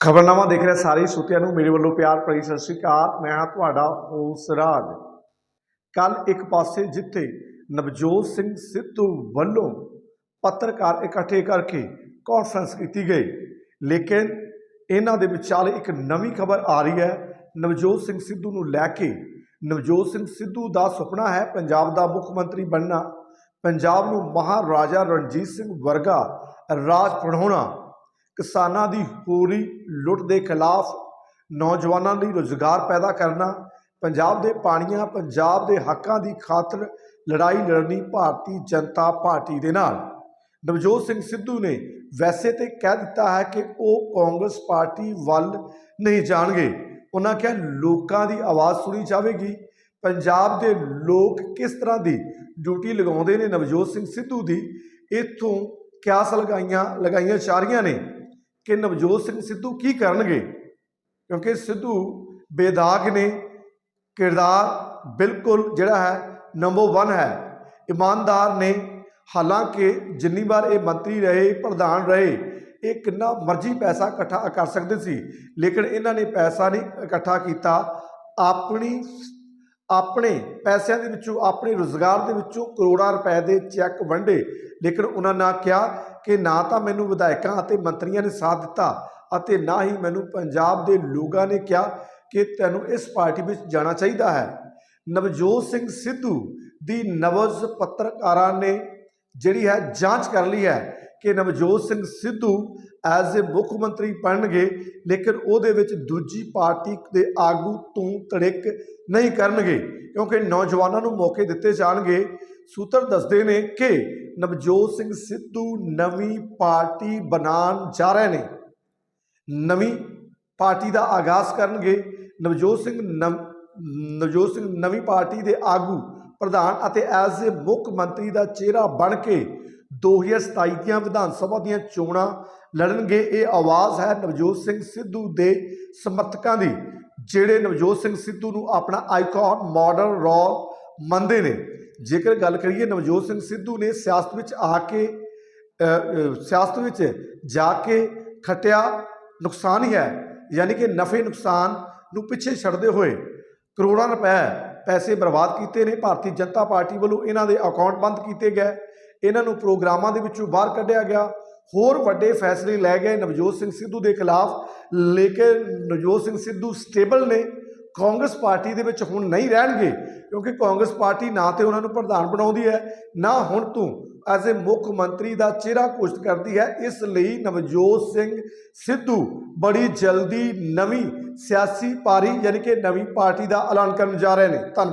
ਖਬਰਨਾਮਾ ਦੇਖ ਰਹੇ ਸਾਰੇ ਸੁਤਿਆਂ ਨੂੰ ਮੇਰੇ ਵੱਲੋਂ ਪਿਆਰ ਭਰੀ ਸਤਿ ਸ਼੍ਰੀ ਅਕਾਲ, ਮੈਂ ਹਾਂ ਤੁਹਾਡਾ ਹੋਸ ਰਾਜ ਕੱਲ ਇੱਕ ਪਾਸੇ ਜਿੱਥੇ ਨਵਜੋਤ ਸਿੰਘ ਸਿੱਧੂ ਵੱਲੋਂ ਪੱਤਰਕਾਰ ਇਕੱਠੇ ਕਰਕੇ ਕਾਨਫਰੰਸ ਕੀਤੀ ਗਈ, ਲੇਕਿਨ ਇਹਨਾਂ ਦੇ ਵਿਚਾਲੇ ਇੱਕ ਨਵੀਂ ਖਬਰ ਆ ਰਹੀ ਹੈ। ਨਵਜੋਤ ਸਿੰਘ ਸਿੱਧੂ ਨੂੰ ਲੈ ਕੇ ਨਵਜੋਤ ਸਿੰਘ ਸਿੱਧੂ ਦਾ ਸੁਪਨਾ ਹੈ ਪੰਜਾਬ ਦਾ ਮੁੱਖ ਮੰਤਰੀ ਬਣਨਾ। ਪੰਜਾਬ ਨੂੰ ਮਹਾਰਾਜਾ ਰਣਜੀਤ ਸਿੰਘ ਵਰਗਾ ਰਾਜ ਪੜਾਉਣਾ ਕਿਸਾਨਾਂ ਦੀ ਹੋਰੀ ਲੁੱਟ ਦੇ ਖਿਲਾਫ ਨੌਜਵਾਨਾਂ ਲਈ ਰੁਜ਼ਗਾਰ ਪੈਦਾ ਕਰਨਾ, ਪੰਜਾਬ ਦੇ ਪਾਣੀਆਂ, ਪੰਜਾਬ ਦੇ ਹੱਕਾਂ ਦੀ ਖਾਤਰ ਲੜਾਈ ਲੜਨੀ ਭਾਰਤੀ ਜਨਤਾ ਪਾਰਟੀ ਦੇ ਨਾਲ। ਨਵਜੋਤ ਸਿੰਘ ਸਿੱਧੂ ਨੇ ਵੈਸੇ ਤੇ ਕਹਿ ਦਿੱਤਾ ਹੈ ਕਿ ਉਹ ਕਾਂਗਰਸ ਪਾਰਟੀ ਵੱਲ ਨਹੀਂ ਜਾਣਗੇ। ਉਹਨਾਂ ਕਿਹਾ, ਲੋਕਾਂ ਦੀ ਆਵਾਜ਼ ਸੁਣੀ ਜਾਵੇਗੀ। ਪੰਜਾਬ ਦੇ ਲੋਕ ਕਿਸ ਤਰ੍ਹਾਂ ਦੀ ਡਿਊਟੀ ਲਗਾਉਂਦੇ ਨੇ? ਨਵਜੋਤ ਸਿੰਘ ਸਿੱਧੂ ਦੀ ਇੱਥੋਂ ਕਿਆਸ ਲਗਾਈਆਂ ਲਗਾਈਆਂ ਚਾਰੀਆਂ ਨੇ। ਕਿ ਨਵਜੋਤ ਸਿੰਘ ਸਿੱਧੂ ਕੀ ਕਰਨਗੇ? ਕਿਉਂਕਿ ਸਿੱਧੂ ਬੇਦਾਗ ਨੇ ਕਿਰਦਾਰ ਬਿਲਕੁਲ ਜਿਹੜਾ ਹੈ ਨੰਬਰ 1 ਹੈ। ਇਮਾਨਦਾਰ ਨੇ, ਹਾਲਾਂਕਿ ਜਿੰਨੀ ਵਾਰ ਇਹ ਮੰਤਰੀ ਰਹੇ, ਪ੍ਰਧਾਨ ਰਹੇ, ਇਹ ਕਿੰਨਾ ਮਰਜ਼ੀ ਪੈਸਾ ਇਕੱਠਾ ਕਰ ਸਕਦੇ ਸੀ। ਲੇਕਿਨ ਇਹਨਾਂ ਨੇ ਪੈਸਾ ਨਹੀਂ ਇਕੱਠਾ ਕੀਤਾ। ਆਪਣੀ ਆਪਣੇ ਪੈਸਿਆਂ ਦੇ ਵਿੱਚੋਂ, ਆਪਣੇ ਰੋਜ਼ਗਾਰ ਦੇ ਵਿੱਚੋਂ ਕਰੋੜਾਂ ਰੁਪਏ ਦੇ ਚੈੱਕ ਵੰਡੇ। ਲੇਕਿਨ ਉਹਨਾਂ ਨੇ ਕਿਹਾ ਕਿ ਨਾ ਤਾਂ ਮੈਨੂੰ ਵਿਧਾਇਕਾਂ ਅਤੇ ਮੰਤਰੀਆਂ ਨੇ ਸਾਥ ਦਿੱਤਾ ਅਤੇ ਨਾ ਹੀ ਮੈਨੂੰ ਪੰਜਾਬ ਦੇ ਲੋਕਾਂ ਨੇ ਕਿਹਾ ਕਿ ਤੈਨੂੰ ਇਸ ਪਾਰਟੀ ਵਿੱਚ ਜਾਣਾ ਚਾਹੀਦਾ ਹੈ। ਨਵਜੋਤ ਸਿੰਘ ਸਿੱਧੂ ਦੀ ਨਵਜ਼ ਪੱਤਰਕਾਰਾਂ ਨੇ ਜਿਹੜੀ ਹੈ ਜਾਂਚ ਕਰ ਲਈ ਹੈ ਕਿ ਨਵਜੋਤ ਸਿੰਘ ਸਿੱਧੂ ਐਜ਼ ਅ ਮੁੱਖ ਮੰਤਰੀ ਬਣਨਗੇ, ਲੇਕਿਨ ਉਹਦੇ ਵਿੱਚ ਦੂਜੀ ਪਾਰਟੀ ਦੇ ਆਗੂ ਤੋਂ ਤੜਿਕ ਨਹੀਂ ਕਰਨਗੇ, ਕਿਉਂਕਿ ਨੌਜਵਾਨਾਂ ਨੂੰ ਮੌਕੇ ਦਿੱਤੇ ਜਾਣਗੇ। ਸੂਤਰ ਦੱਸਦੇ ਨੇ ਕਿ ਨਵਜੋਤ ਸਿੰਘ ਸਿੱਧੂ ਨਵੀਂ ਪਾਰਟੀ ਬਣਾਉਣ ਜਾ ਰਹੇ ਨੇ। ਨਵੀਂ ਪਾਰਟੀ ਦਾ ਆਗਾਜ਼ ਕਰਨਗੇ। ਨਵਜੋਤ ਸਿੰਘ ਨਵ- ਨਵਜੋਤ ਸਿੰਘ ਨਵੀਂ ਪਾਰਟੀ ਦੇ ਆਗੂ ਪ੍ਰਧਾਨ ਅਤੇ ਐਜ਼ ਅ ਮੁੱਖ ਮੰਤਰੀ ਦਾ ਚਿਹਰਾ ਬਣ ਕੇ 2027 ਦੀਆਂ ਵਿਧਾਨ ਸਭਾ ਦੀਆਂ ਚੋਣਾਂ ਲੜਨਗੇ, ਇਹ ਆਵਾਜ਼ ਹੈ ਨਵਜੋਤ ਸਿੰਘ ਸਿੱਧੂ ਦੇ ਸਮਰਥਕਾਂ ਦੀ, ਜਿਹੜੇ ਨਵਜੋਤ ਸਿੰਘ ਸਿੱਧੂ ਨੂੰ ਆਪਣਾ ਆਈਕਨ ਮਾਡਲ ਰੋਲ ਮੰਨਦੇ ਨੇ। ਜੇਕਰ ਗੱਲ ਕਰੀਏ ਨਵਜੋਤ ਸਿੰਘ ਸਿੱਧੂ ਨੇ ਸਿਆਸਤ ਵਿੱਚ ਆ ਕੇ ਸਿਆਸਤ ਵਿੱਚ ਜਾ ਕੇ ਖਟਿਆ ਨੁਕਸਾਨ ਹੀ ਹੈ, ਯਾਨੀ ਕਿ ਨਫੇ ਨੁਕਸਾਨ ਨੂੰ ਪਿੱਛੇ ਛੱਡਦੇ ਹੋਏ ਕਰੋੜਾਂ ਰੁਪਏ ਪੈਸੇ ਬਰਬਾਦ ਕੀਤੇ ਨੇ। ਭਾਰਤੀ ਜਨਤਾ ਪਾਰਟੀ ਵੱਲੋਂ ਇਹਨਾਂ ਦੇ ਅਕਾਊਂਟ ਬੰਦ ਕੀਤੇ ਗਏ। ਇਹਨਾਂ ਨੂੰ ਪ੍ਰੋਗਰਾਮਾਂ ਦੇ ਵਿੱਚੋਂ ਬਾਹਰ ਕੱਢਿਆ ਗਿਆ। ਹੋਰ ਵੱਡੇ ਫੈਸਲੇ ਲੈ ਗਏ ਨਵਜੋਤ ਸਿੰਘ ਸਿੱਧੂ ਦੇ ਖਿਲਾਫ। ਲੇਕਿਨ ਨਵਜੋਤ ਸਿੰਘ ਸਿੱਧੂ ਸਟੇਬਲ ਨੇ। ਕਾਂਗਰਸ ਪਾਰਟੀ ਦੇ ਵਿੱਚ ਹੁਣ ਨਹੀਂ ਰਹਿਣਗੇ, ਕਿਉਂਕਿ ਕਾਂਗਰਸ ਪਾਰਟੀ ਨਾ ਤੇ ਉਹਨਾਂ ਨੂੰ ਪ੍ਰਧਾਨ ਬਣਾਉਂਦੀ ਹੈ, ਨਾ ਹੁਣ ਤੋਂ। ਐਜ਼ ਅ ਮੁੱਖ ਮੰਤਰੀ ਦਾ ਚਿਹਰਾ ਘੋਸ਼ਿਤ ਕਰਦੀ ਹੈ। ਇਸ ਲਈ ਨਵਜੋਤ ਸਿੰਘ ਸਿੱਧੂ ਬੜੀ ਜਲਦੀ ਨਵੀਂ ਸਿਆਸੀ ਪਾਰੀ, ਯਾਨੀ ਕਿ ਨਵੀਂ ਪਾਰਟੀ ਦਾ ਐਲਾਨ ਕਰਨ ਜਾ ਰਹੇ ਨੇ। ਧੰਨਵਾਦ।